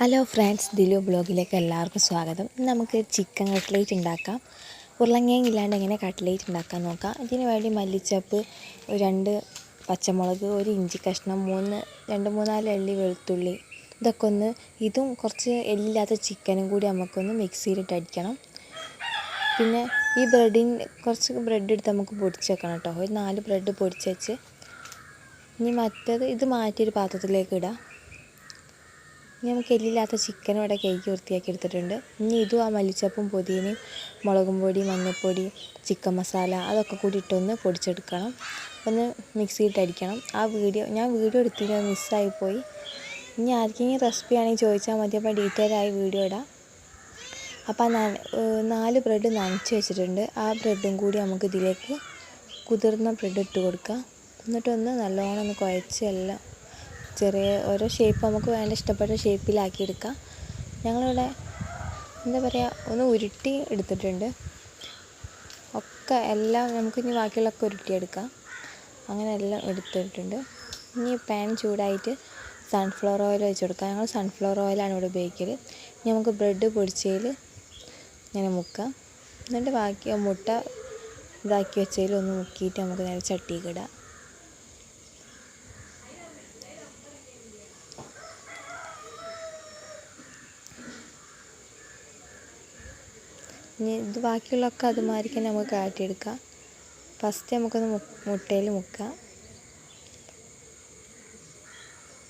Hello friends Dilu ബ്ലോഗിലേക്ക് എല്ലാവർക്കും സ്വാഗതം. നമുക്ക് ചിക്കൻ കട്ട്ലേറ്റ് ഉണ്ടാക്കാം. ഉരുളങ്ങയും ഇല്ലാണ്ട് എങ്ങനെ കട്ട്ലേറ്റ് ഉണ്ടാക്കാൻ നോക്കാം. ഇതിന് വേണ്ടി മല്ലിച്ചപ്പ് രണ്ട് പച്ചമുളക് ഒരു ഇഞ്ചി കഷ്ണം മൂന്ന് രണ്ട് മൂന്നാൽ എള്ളി വെളുത്തുള്ളി ഇതൊക്കെ ഒന്ന് ഇതും കുറച്ച് എല്ലില്ലാത്ത ചിക്കനും കൂടി നമുക്കൊന്ന് മിക്സിയിലിട്ട് അടിക്കണം. പിന്നെ ഈ ബ്രെഡിന് കുറച്ച് ബ്രെഡ് എടുത്ത് നമുക്ക് പൊടിച്ച് വെക്കണം കേട്ടോ. ഒരു നാല് ബ്രെഡ് പൊടിച്ച് വെച്ച്. ഇനി മറ്റത് ഇത് മാറ്റിയൊരു പാത്രത്തിലേക്ക് ഇടാം. ഇനി നമുക്ക് എല്ലില്ലാത്ത ചിക്കനും ഇവിടെ കേക്ക് വൃത്തിയാക്കി എടുത്തിട്ടുണ്ട്. ഇനി ഇതും ആ മല്ലിച്ചപ്പും പുതിനയും മുളകും പൊടി മഞ്ഞൾപ്പൊടി ചിക്കൻ മസാല അതൊക്കെ കൂടി ഇട്ടൊന്ന് പൊടിച്ചെടുക്കണം. ഒന്ന് മിക്സിയിട്ട് അടിക്കണം ആ വീഡിയോ ഞാൻ വീഡിയോ എടുത്തിട്ട് മിസ്സായിപ്പോയി ഇനി ആർക്കെങ്കിലും റെസിപ്പി ആണെങ്കിൽ ചോദിച്ചാൽ മതി. അപ്പോൾ ഡീറ്റെയിൽ ആയി വീഡിയോ ഇടാം. അപ്പോൾ ആ നാല് ബ്രെഡ് നനച്ച് വെച്ചിട്ടുണ്ട്. ആ ബ്രെഡും കൂടി നമുക്ക് ഇതിലേക്ക് കുതിർന്ന ബ്രെഡ് ഇട്ട് കൊടുക്കാം. എന്നിട്ടൊന്ന് നല്ലോണം ഒന്ന് കുഴച്ച് എല്ലാം ചെറിയ ഓരോ ഷേപ്പ് നമുക്ക് വേണ്ട ഇഷ്ടപ്പെട്ട ഷേപ്പിലാക്കി എടുക്കാം. ഞങ്ങളിവിടെ എന്താ പറയുക ഒന്ന് ഉരുട്ടി എടുത്തിട്ടുണ്ട്. ഒക്കെ എല്ലാം നമുക്ക് ഇനി ബാക്കിയുള്ളതൊക്കെ ഉരുട്ടിയെടുക്കാം. അങ്ങനെ എല്ലാം എടുത്തിട്ടുണ്ട്. ഇനി പാൻ ചൂടായിട്ട് സൺഫ്ലവർ ഓയിൽ വെച്ച് കൊടുക്കാം. ഞങ്ങൾ സൺഫ്ലവർ ഓയിലാണ് ഇവിടെ ഉപയോഗിക്കൽ ഇനി നമുക്ക് ബ്രെഡ് പൊടിച്ചതിൽ ഇങ്ങനെ മുക്കാം. എന്നിട്ട് ബാക്കി മുട്ട ഇതാക്കി വെച്ചതിൽ ഒന്ന് മുക്കിയിട്ട് നമുക്ക് നേരെ ചട്ടിക്ക് ഇനി ഇത് ബാക്കിയുള്ളതൊക്കെ അതുമാതിരി തന്നെ നമുക്ക് കാട്ടിയെടുക്കാം. ഫസ്റ്റ് നമുക്കൊന്ന് മുട്ടയിൽ മുക്കാം.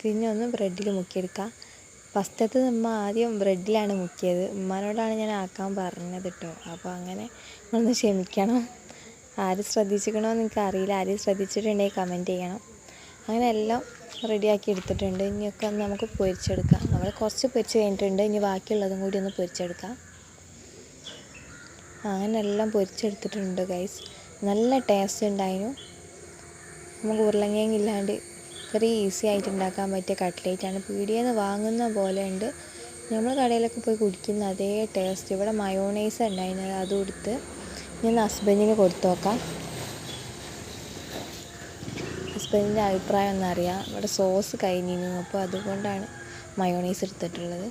പിന്നെ ഒന്ന് ബ്രെഡിൽ മുക്കിയെടുക്കാം. ഫസ്റ്റത്തെ നമ്മ ആദ്യം ബ്രെഡിലാണ് മുക്കിയത്. ഉമ്മാനോടാണ് ഞാൻ ആക്കാൻ പറഞ്ഞത് കേട്ടോ അപ്പോൾ അങ്ങനെ ഒന്ന് ക്ഷമിക്കണം. ആര് ശ്രദ്ധിച്ചിക്കണോ എന്ന് എനിക്ക് അറിയില്ല ആര് ശ്രദ്ധിച്ചിട്ടുണ്ടെങ്കിൽ കമന്റ് ചെയ്യണം. അങ്ങനെ എല്ലാം റെഡിയാക്കി എടുത്തിട്ടുണ്ട്. ഇനിയൊക്കെ നമുക്ക് പൊരിച്ചെടുക്കാം. നമ്മൾ കുറച്ച് പൊരിച്ച് കഴിഞ്ഞിട്ടുണ്ട്. ഇനി ബാക്കിയുള്ളതും കൂടി ഒന്ന് പൊരിച്ചെടുക്കാം. അങ്ങനെ എല്ലാം പൊരിച്ചെടുത്തിട്ടുണ്ട് ഗൈസ് നല്ല ടേസ്റ്റ് ഉണ്ടായിരുന്നു. നമുക്ക് ഉരുളങ്കിഴങ്ങ് ഇല്ലാണ്ട് വെറി ഈസി ആയിട്ട് ഉണ്ടാക്കാൻ പറ്റിയ കട്ട്ലേറ്റാണ് പീടിയെന്ന് വാങ്ങുന്ന പോലെ ഉണ്ട്. നമ്മൾ കടയിലൊക്കെ പോയി കുടിക്കുന്ന അതേ ടേസ്റ്റ് ഇവിടെ മയോണൈസ് ഉണ്ടായിരുന്നത് അതും എടുത്ത് ഞാൻ ഹസ്ബൻഡിന് കൊടുത്തു നോക്കാം. ഹസ്ബൻഡിന്റെ അഭിപ്രായം ഒന്നറിയാം. ഇവിടെ സോസ് കഴിഞ്ഞിരുന്നു അപ്പോൾ അതുകൊണ്ടാണ് മയോണൈസ് എടുത്തിട്ടുള്ളത്.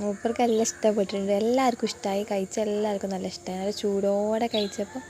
മൂപ്പർക്ക് എല്ലാം ഇഷ്ടപ്പെട്ടിട്ടുണ്ട്. എല്ലാവർക്കും ഇഷ്ടമായി കഴിച്ച എല്ലാവർക്കും നല്ല ഇഷ്ടമായി നല്ല ചൂടോടെ കഴിച്ചപ്പോൾ